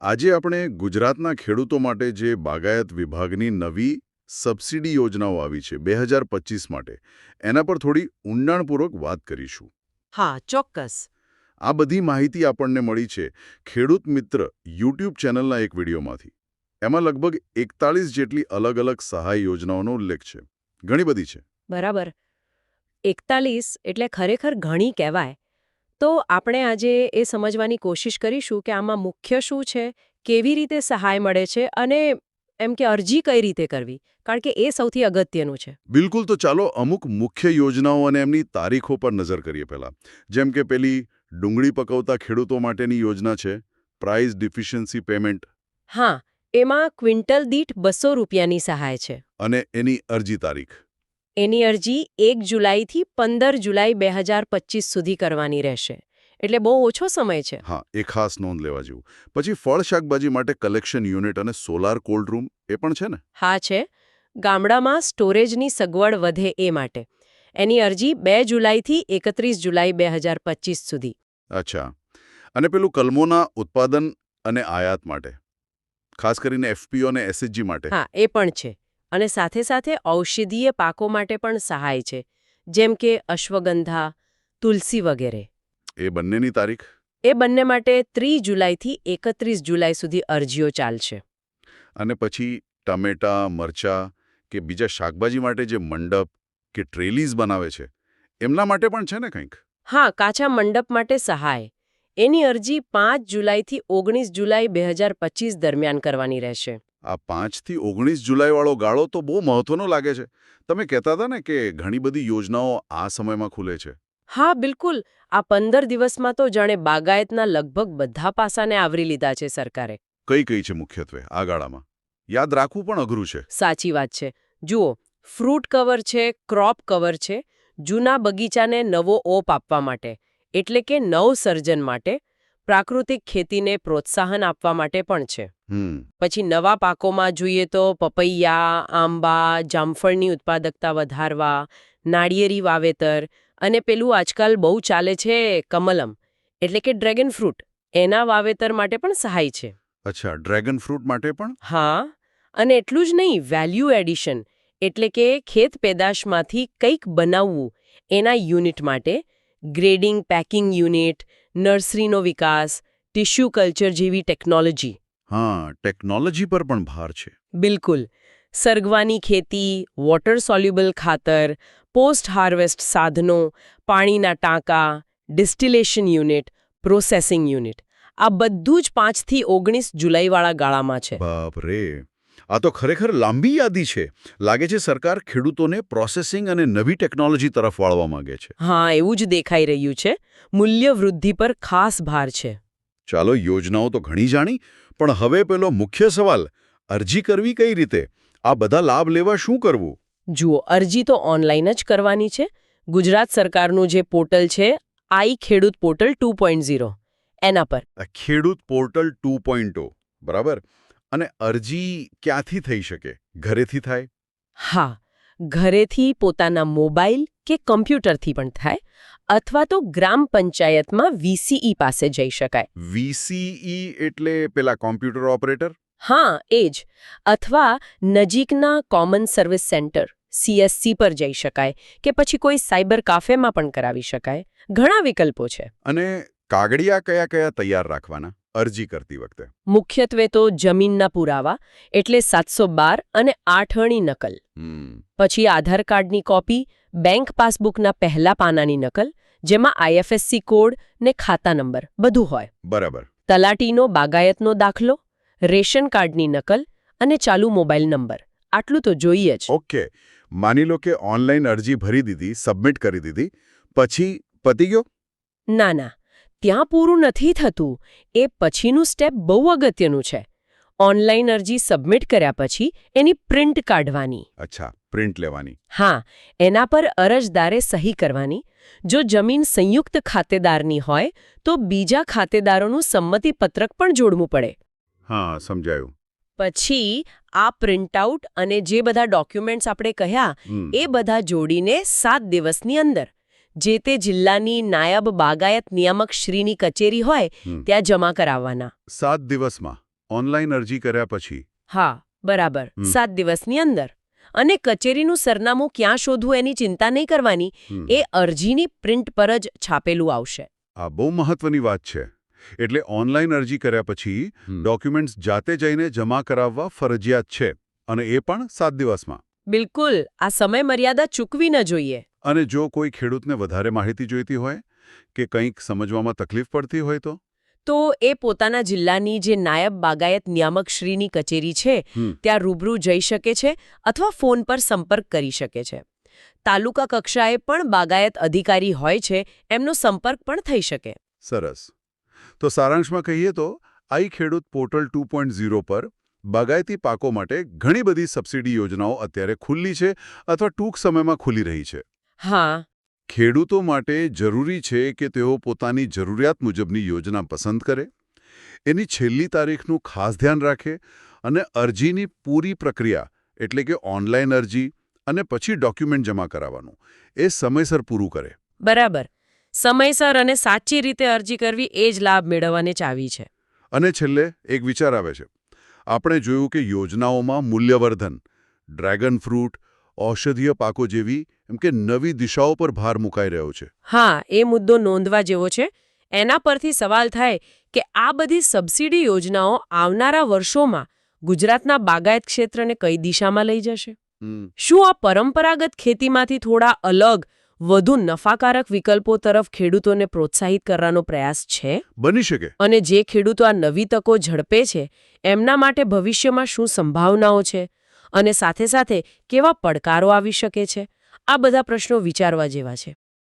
આજે આપણે ગુજરાતના ખેડૂતો માટે જે બાગાયત વિભાગની નવી સબસિડી યોજનાઓ આવી છે બે માટે એના પર થોડી ઊંડાણપૂર્વક વાત કરીશું. હા ચોક્કસ. આ બધી માહિતી આપણને મળી છે ખેડૂત મિત્ર યુટ્યુબ ચેનલના એક વિડીયોમાંથી. એમાં લગભગ એકતાળીસ જેટલી અલગ અલગ સહાય યોજનાઓનો ઉલ્લેખ છે. ઘણી બધી છે. બરાબર. એકતાલીસ એટલે ખરેખર ઘણી કહેવાય. તો આપણે આજે એ સમજવાની કોશિશ કરીશું કે આમાં મુખ્ય શું છે કેવી રીતે સહાય મળે છે અને એમ કે અરજી કઈ રીતે કરવી કારણ કે એ સૌથી અગત્યનું છે. બિલકુલ તો ચાલો અમુક મુખ્ય યોજનાઓ અને એમની તારીખો પર નજર કરીએ પહેલા. જેમ કે પેલી ડુંગળી પકવતા ખેડૂતો માટેની યોજના છે પ્રાઇસ ડિફિશિયન્સી પેમેન્ટ હા એમાં ક્વિન્ટલ દીઠ બસો રૂપિયાની સહાય છે. અને એની અરજી તારીખ. એની અરજી એક જુલાઈથી પંદર જુલાઈ બે હજાર સુધી કરવાની રહેશે. એટલે બહુ ઓછો સમય છે. હા એ ખાસ નોંધ લેવા જેવું. પછી ફળ શાકભાજી માટે કલેક્શન યુનિટ અને સોલાર કોલ્ડ રૂમ એ પણ છે ને? હા છે. ગામડામાં સ્ટોરેજની સગવડ વધે એ માટે. એની અરજી બે જુલાઈથી એકત્રીસ જુલાઈ બે હજાર સુધી. અચ્છા. અને પેલું કલમોના ઉત્પાદન અને આયાત માટે. ખાસ કરીને એફપીઓ અને એસએચજી માટે. હા એ પણ છે. અને સાથે સાથે ઔષધીય પાકો માટે પણ સહાય છે જેમ કે અશ્વગંધા તુલસી વગેરે. એ બંનેની તારીખ? એ બંને માટે ત્રીસ જુલાઈથી એકત્રીસ જુલાઈ સુધી અરજીઓ ચાલશે. અને પછી ટમેટા મરચા કે બીજા શાકભાજી માટે જે મંડપ કે ટ્રેલીઝ બનાવે છે એમના માટે પણ છે ને કંઈક? હા કાચા મંડપ માટે સહાય. એની અરજી પાંચ જુલાઈથી ઓગણીસ જુલાઈ બે દરમિયાન કરવાની રહેશે. આ પાંચથી ઓગણીસ જુલાઈવાળો ગાળો તો બહુ મહત્વનો લાગે છે. તમે કહેતા હતા ને કે ઘણી બધી યોજનાઓ આ સમયમાં ખુલે છે. હા બિલકુલ. આ પંદર દિવસમાં તો જાણે બાગાયતના લગભગ બધા પાસાને આવરી લીધા છે સરકારે. કઈ કઈ છે મુખ્યત્વે આ ગાળામાં? યાદ રાખવું પણ અઘરું છે. સાચી વાત છે. જુઓ ફ્રૂટ કવર છે ક્રોપ કવર છે જૂના બગીચાને નવો ઓપ આપવા માટે એટલે કે નવસર્જન માટે પ્રાકૃતિક ખેતીને પ્રોત્સાહન આપવા માટે પણ છે. પછી નવા પાકોમાં જોઈએ તો પપૈયા આંબા જામફળની ઉત્પાદકતા વધારવા નાળિયેરી વાવેતર અને પેલું આજકાલ બહુ ચાલે છે કમલમ એટલે કે ડ્રેગન ફ્રૂટ. એના વાવેતર માટે પણ સહાય છે. અચ્છા ડ્રેગન ફ્રૂટ માટે પણ? હા અને એટલું જ નહીં વેલ્યુ એડિશન એટલે કે ખેત પેદાશમાંથી કંઈક બનાવવું એના યુનિટ માટે ગ્રેડિંગ પેકિંગ યુનિટ નર્સરીનો વિકાસ ટિશ્યુ કલ્ચર જેવી ટેકનોલોજી. હા ટેકનોલોજી પર પણ ભાર છે. બિલકુલ. સરગવાની ખેતી વોટર સોલ્યુબલ ખાતર પોસ્ટ હાર્વેસ્ટ સાધનો પાણીના ટાંકા ડિસ્ટિલેશન યુનિટ પ્રોસેસિંગ યુનિટ. આ બધું જ પાંચથી ઓગણીસ જુલાઈવાળા ગાળામાં છે. બાપ રે આ તો ખરેખર લાંબી યાદી છે. લાગે છે સરકાર ખેડૂતોને પ્રોસેસિંગ અને નવી ટેકનોલોજી તરફ વાળવા માંગે છે. હા એવું જ દેખાઈ રહ્યું છે. મૂલ્ય વૃદ્ધિ પર ખાસ ભાર છે. ચાલો યોજનાઓ તો ઘણી જાણી પણ હવે પેલો મુખ્ય સવાલ અરજી કરવી કઈ રીતે? આ બધા લાભ લેવા શું કરવું? જુઓ અરજી તો ઓનલાઈન જ કરવાની છે. ગુજરાત સરકારનું જે પોર્ટલ છે આઈ ખેડૂત પોર્ટલ ટુ એના પર. ખેડૂત પોર્ટલ ટુ બરાબર? અને અરજી ક્યાંથી થઈ શકે? ઘરેથી થાય? હા ઘરેથી પોતાના મોબાઈલ કે કમ્પ્યુટરથી પણ થાય અથવા તો ગ્રામ પંચાયતમાં વીસીઈ પાસે જઈ શકાય. વીસીઈ એટલે પેલા કોમ્પ્યુટર ઓપરેટર? હા એ જ. અથવા નજીકના કોમન સર્વિસ સેન્ટર સીએસસી પર જઈ શકાય કે પછી કોઈ સાયબર કાફેમાં પણ કરાવી શકાય. ઘણા વિકલ્પો છે. અને કાગળિયા કયા કયા તૈયાર રાખવાના? અરજી કરતી વખતે. મુખ્યત્વે તો જમીનના પુરાવા એટલે સાતસો બાર અને આઠણી નકલ. પછી આધાર કાર્ડની કોપી બેંક પાસબુકના પહેલા પાનાની નકલ જેમાં આઈએફએસસી કોડ ને ખાતા નંબર બધું હોય. બરાબર. તલાટીનો બાગાયતનો દાખલો રેશન કાર્ડની નકલ અને ચાલુ મોબાઈલ નંબર. આટલું તો જોઈએ જ. ઓકે. માની લો કે ઓનલાઈન અરજી ભરી દીધી સબમિટ કરી દીધી પછી પતી ગયો? ના ના. ત્યાં પૂરું નથી થતું. એ પછીનું સ્ટેપ બહુ અગત્યનું છે. ઓનલાઈન અરજી સબમિટ કર્યા પછી એની પ્રિન્ટ કાઢવાની. અચ્છા પ્રિન્ટ લેવાની. હા એના પર અરજદારે સહી કરવાની. જો જમીન સંયુક્ત ખાતેદારની હોય તો બીજા ખાતેદારોનું સંમતિપત્રક પણ જોડવું પડે. હા સમજાયું. પછી આ પ્રિન્ટઆઉટ અને જે બધા ડોક્યુમેન્ટ્સ આપણે કહ્યા એ બધા જોડીને સાત દિવસની અંદર. જે તે જિલ્લાની નાયબ બાગાયત નિયામક શ્રીની કચેરી હોય ત્યાં જમા કરાવવાના. સાત દિવસમાં. ઓનલાઈન અરજી કર્યા પછી. હા બરાબર. સાત દિવસની અંદર. અને કચેરીનું સરનામું ક્યાં શોધવું એની ચિંતા નહીં કરવાની એ અરજીની પ્રિન્ટ પર જ છાપેલું આવશે. આ બહુ મહત્વની વાત છે. એટલે ઓનલાઈન અરજી કર્યા પછી ડોક્યુમેન્ટ્સ જાતે જઈને જમા કરાવવા ફરજિયાત છે. અને એ પણ સાત દિવસમાં. બિલકુલ. આ સમય મર્યાદા ચૂકવી ન જોઈએ. અને જો કોઈ ખેડૂતને વધારે માહિતી જોઈતી હોય કે કંઈક સમજવામાં તકલીફ પડતી હોય તો? તો એ પોતાના જિલ્લાની જે નાયબ બાગાયત નિયામક શ્રીની કચેરી છે ત્યાં રૂબરૂ જઈ શકે છે અથવા ફોન પર સંપર્ક કરી શકે છે. તાલુકા કક્ષાએ પણ બાગાયત અધિકારી હોય છે એમનો સંપર્ક પણ થઈ શકે. સરસ. તો સારાંશમાં કહીએ તો આઈ ખેડૂત પોર્ટલ ટુ પોઈન્ટ ઝીરો પર બાગાયતી પાકો માટે ઘણી બધી સબસિડી યોજનાઓ અત્યારે ખુલ્લી છે અથવા ટૂંક સમયમાં ખુલી રહી છે. હા. ખેડૂતો માટે જરૂરી છે કે તેઓ પોતાની જરૂરિયાત મુજબની યોજના પસંદ કરે. એની છેલ્લી તારીખનું ખાસ ધ્યાન રાખે અને અરજીની પૂરી પ્રક્રિયા એટલે કે ઓનલાઈન અરજી અને પછી ડોક્યુમેન્ટ જમા કરાવવાનું એ સમયસર પૂરું કરે. બરાબર. સમયસર અને સાચી રીતે અરજી કરવી એ જ લાભ મેળવવાની ચાવી છે. અને છેલ્લે એક વિચાર આવે છે. આપણે જોયું કે યોજનાઓમાં મૂલ્યવર્ધન ડ્રેગન ફ્રૂટ ઔષધીય પાકો જેવી એમ કે નવી દિશાઓ પર ભાર મુકાઈ રહ્યો છે. હા એ મુદ્દો નોંધવા જેવો છે. એના પરથી સવાલ થાય કે આ બધી સબસિડી યોજનાઓ આવનારા વર્ષોમાં ગુજરાતના બાગાયત ક્ષેત્રને કઈ દિશામાં લઈ જશે? શું આ પરંપરાગત ખેતીમાંથી થોડા અલગ વધુ નફાકારક વિકલ્પો તરફ ખેડૂતોને પ્રોત્સાહિત કરવાનો પ્રયાસ છે? બની શકે. અને જે ખેડૂતો આ નવી તકો ઝડપે છે એમના માટે ભવિષ્યમાં શું સંભાવનાઓ છે? અને સાથે સાથે કેવા પડકારો આવી શકે છે? આ બધા પ્રશ્નો વિચારવા જેવા છે.